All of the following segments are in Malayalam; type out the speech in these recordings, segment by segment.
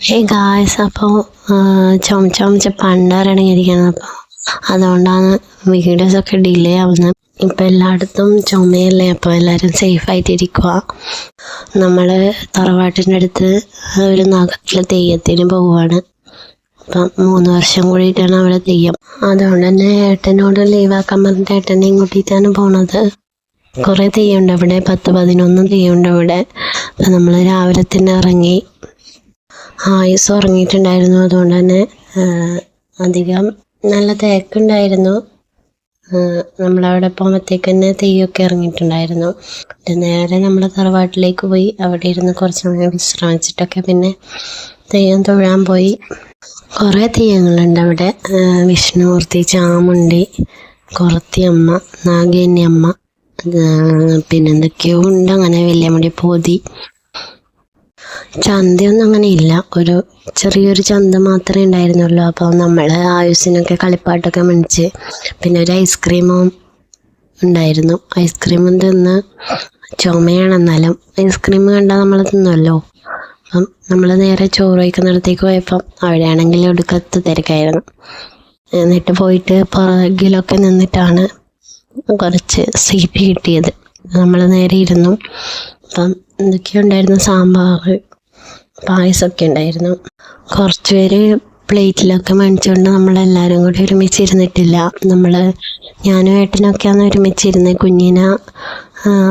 ഹേ ഗായ്സ് അപ്പോൾ ചുമ ചുമച്ച പണ്ടറടങ്ങിയിരിക്കുന്നത് അപ്പോൾ അതുകൊണ്ടാണ് വീഡിയോസ് ഒക്കെ ഡിലേ ആവുന്നത് ഇപ്പം എല്ലായിടത്തും ചുമയല്ലേ അപ്പോൾ എല്ലാവരും സേഫായിട്ടിരിക്കുക നമ്മൾ തറവാട്ടിന്റെ അടുത്ത് ഒരു നഗരത്തിലെ തെയ്യത്തിന് പോവുകയാണ് അപ്പം മൂന്ന് വർഷം കൂടിയിട്ടാണ് അവിടെ തെയ്യം. അതുകൊണ്ട് തന്നെ ഏട്ടനോട് ലീവാക്കാൻ പറഞ്ഞിട്ട് ഏട്ടനെയും കൂട്ടിയിട്ടാണ് പോണത്. കുറേ തെയ്യമുണ്ട് അവിടെ പത്ത് പതിനൊന്ന് തെയ്യമുണ്ട് അവിടെ. അപ്പം നമ്മൾ രാവിലെ തന്നെ ഇറങ്ങി ആയുസ് ഉറങ്ങിയിട്ടുണ്ടായിരുന്നു. അതുകൊണ്ട് തന്നെ അധികം നല്ല തിരക്കുണ്ടായിരുന്നു. ആ, നമ്മളവിടെ പോകുമ്പോഴത്തേക്ക് തന്നെ തെയ്യമൊക്കെ ഇറങ്ങിയിട്ടുണ്ടായിരുന്നു. നേരെ നമ്മൾ തറവാട്ടിലേക്ക് പോയി. അവിടെ ഇരുന്ന് കുറച്ച് സമയം വിശ്രമിച്ചിട്ടൊക്കെ പിന്നെ തെയ്യം തൊഴാൻ പോയി. കുറേ തെയ്യങ്ങളുണ്ട് അവിടെ. വിഷ്ണുമൂർത്തി ചാമുണ്ടി കുറത്തിയമ്മ നാഗേന്യമ്മ പിന്നെന്തൊക്കെയോ ഉണ്ട്. അങ്ങനെ വലിയമുടി പോതി ചന്തയൊന്നും അങ്ങനെ ഇല്ല ഒരു ചെറിയൊരു ചന്ത മാത്രമേ ഉണ്ടായിരുന്നുള്ളൂ. അപ്പോൾ നമ്മൾ ആയുസിനൊക്കെ കളിപ്പാട്ടൊക്കെ മേടിച്ച് പിന്നെ ഒരു ഐസ്ക്രീമും ഉണ്ടായിരുന്നു. ഐസ്ക്രീമും തിന്ന് ചുമയാണെന്നാലും ഐസ്ക്രീം കണ്ടാൽ നമ്മൾ തിന്നുമല്ലോ അപ്പം നമ്മൾ നേരെ ചോറ് വയ്ക്കുന്നിടത്തേക്ക് പോയപ്പം അവിടെയാണെങ്കിൽ ഒടുക്കത്ത് തിരക്കായിരുന്നു. എന്നിട്ട് പോയിട്ട് പുറകിലൊക്കെ നിന്നിട്ടാണ് കുറച്ച് സീറ്റ് കിട്ടിയത്. നമ്മൾ നേരെ ഇരുന്നു. അപ്പം എന്തൊക്കെയോ ഉണ്ടായിരുന്നു സാമ്പാർ പായസമൊക്കെ ഉണ്ടായിരുന്നു. കുറച്ച് പേര് പ്ലേറ്റിലൊക്കെ മേടിച്ചുകൊണ്ട് നമ്മളെല്ലാവരും കൂടി ഒരുമിച്ചിരുന്നിട്ടില്ല. നമ്മൾ ഞാനും ഏട്ടനൊക്കെയാണ് ഒരുമിച്ചിരുന്ന് കുഞ്ഞിനെ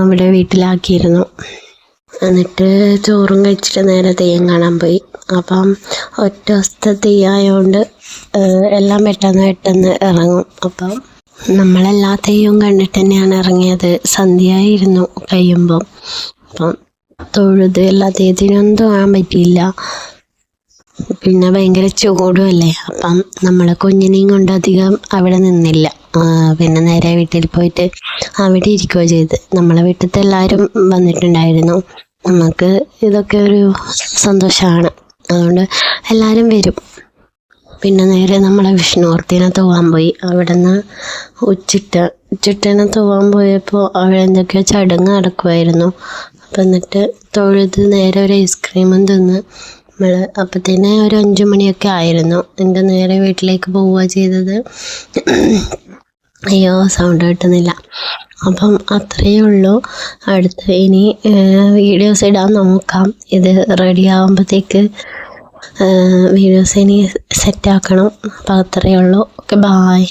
അവിടെ വീട്ടിലാക്കിയിരുന്നു. എന്നിട്ട് ചോറും കഴിച്ചിട്ട് നേരെ തെയ്യം കാണാൻ പോയി. അപ്പം ഒറ്റ ദിവസത്തെ തെയ്യമായതുകൊണ്ട് എല്ലാം പെട്ടെന്ന് പെട്ടെന്ന് ഇറങ്ങും. അപ്പം നമ്മളെല്ലാ തെയ്യവും കണ്ടിട്ട് തന്നെയാണ് ഇറങ്ങിയത്. സന്ധ്യയായിരുന്നു കഴിയുമ്പം. അപ്പം തൊഴുത് അല്ലാതെ ഇതിനൊന്നും തൊഴാൻ പറ്റിയില്ല. പിന്നെ ഭയങ്കര ചൂടുമല്ലേ അപ്പം നമ്മൾ കുഞ്ഞിനെയും കൊണ്ട് അധികം അവിടെ നിന്നില്ല. പിന്നെ നേരെ വീട്ടിൽ പോയിട്ട് അവിടെ ഇരിക്കുകയോ ചെയ്ത്. നമ്മളെ വീട്ടിലത്തെ എല്ലാവരും വന്നിട്ടുണ്ടായിരുന്നു. നമുക്ക് ഇതൊക്കെ ഒരു സന്തോഷമാണ്. അതുകൊണ്ട് എല്ലാവരും വരും. പിന്നെ നേരെ നമ്മളെ വിഷ്ണുമൂർത്തിനെ തൂവാൻ പോയി. അവിടെ നിന്ന് ഉച്ചിട്ട ഉച്ചിട്ടനെ തൂവാൻ പോയപ്പോൾ അവിടെ എന്തൊക്കെയോ ചടങ്ങ് നടക്കുമായിരുന്നു അപ്പം എന്നിട്ട് തൊഴുത് നേരെ ഒരു ഐസ്ക്രീമും തിന്ന് നമ്മൾ അപ്പത്തേനെ ഒരു അഞ്ചു മണിയൊക്കെ ആയിരുന്നു. എന്റെ നേരെ വീട്ടിലേക്ക് പോവുക ചെയ്തത്. അയ്യോ സൗണ്ട് കിട്ടുന്നില്ല. അപ്പം അത്രയേ ഉള്ളൂ. അടുത്ത ഇനി വീഡിയോസ് ഇടാൻ നോക്കാം. ഇത് റെഡി ആകുമ്പോഴത്തേക്ക് വീഡിയോസ് ഇനി സെറ്റാക്കണം അപ്പം അത്രയേ ഉള്ളൂ. Okay bye